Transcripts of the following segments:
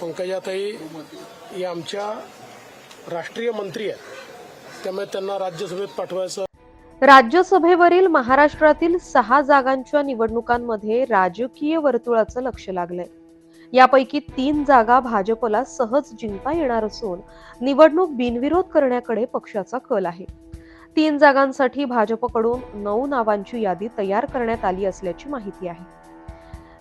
पंकजाताई या आमच्या राष्ट्रीय मंत्री आहेत. त्यामुळे त्यांना राज्यसभेत पाठवायचं राज्यसभेवरील महाराष्ट्रातील सहा जागांच्या निवडणुकांमध्ये राजकीय वर्तुळाचं लक्ष लागलंय. यापैकी तीन जागा भाजपला सहज जिंकता येणार असून निवडणूक बिनविरोध करण्याकडे पक्षाचा कल आहे. तीन जागांसाठी भाजपकडून नऊ नावांची यादी तयार करण्यात आली असल्याची माहिती आहे.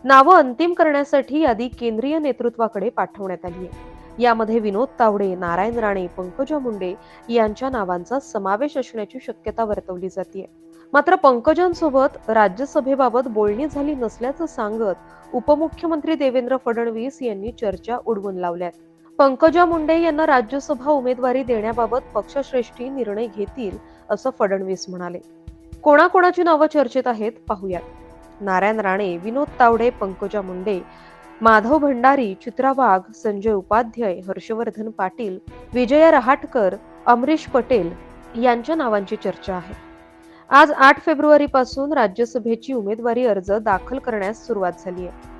नावं अंतिम करण्यासाठी यादी केंद्रीय नेतृत्वाकडे पाठवण्यात आली आहे. यामध्ये विनोद तावडे नारायण राणे पंकजा मुंडे यांच्या नावांचा समावेश असण्याची शक्यता वर्तवली जाते. मात्र पंकजांसोबत राज्यसभेबाबत बोलणी झाली नसल्याचं सांगत उपमुख्यमंत्री देवेंद्र फडणवीस यांनी चर्चा उडवून लावल्यात. पंकजा मुंडे यांना राज्यसभा उमेदवारी देण्याबाबत पक्षश्रेष्ठी निर्णय घेतील असं फडणवीस म्हणाले. कोणाकोणाची नावं चर्चेत आहेत पाहूयात. नारायण राणे विनोद तावडे पंकजा मुंडे माधव भंडारी चित्रा वाघ संजय उपाध्याय हर्षवर्धन पाटील विजया रहाटकर अमरीश पटेल यांच्या नावांची चर्चा आहे. आज आठ फेब्रुवारी पासून राज्यसभेची उमेदवारी अर्ज दाखल करण्यास सुरुवात झाली आहे.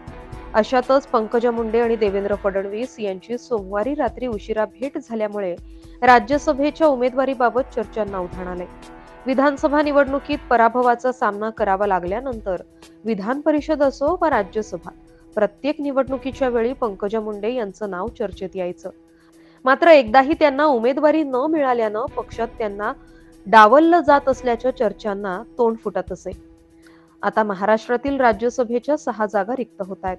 अशातच पंकजा मुंडे आणि देवेंद्र फडणवीस यांची सोमवारी रात्री उशिरा भेट झाल्यामुळे राज्यसभेच्या उमेदवारीबाबत चर्चांना उधाण आले विधानसभा निवडणुकीत पराभवाचा सामना करावा लागल्यानंतर विधान परिषद असो वा राज्यसभा प्रत्येक निवडणुकीच्या वेळी पंकजा मुंडे यांचं नाव चर्चेत यायचं. मात्र एकदाही त्यांना उमेदवारी न मिळाल्यानं पक्षात त्यांना डावललं जात असल्याच्या चर्चांना तोंड फुटत असे. आता महाराष्ट्रातील राज्यसभेच्या सहा जागा रिक्त होत आहेत.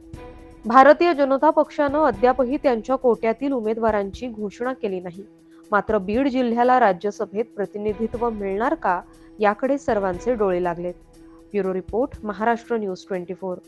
भारतीय जनता पक्षानं अद्यापही त्यांच्या कोट्यातील उमेदवारांची घोषणा केली नाही. मात्र बीड जिल्ह्याला राज्यसभेत प्रतिनिधित्व मिळणार का याकडे सर्वांचे डोळे लागलेत. Bureau report Maharashtra news twenty four.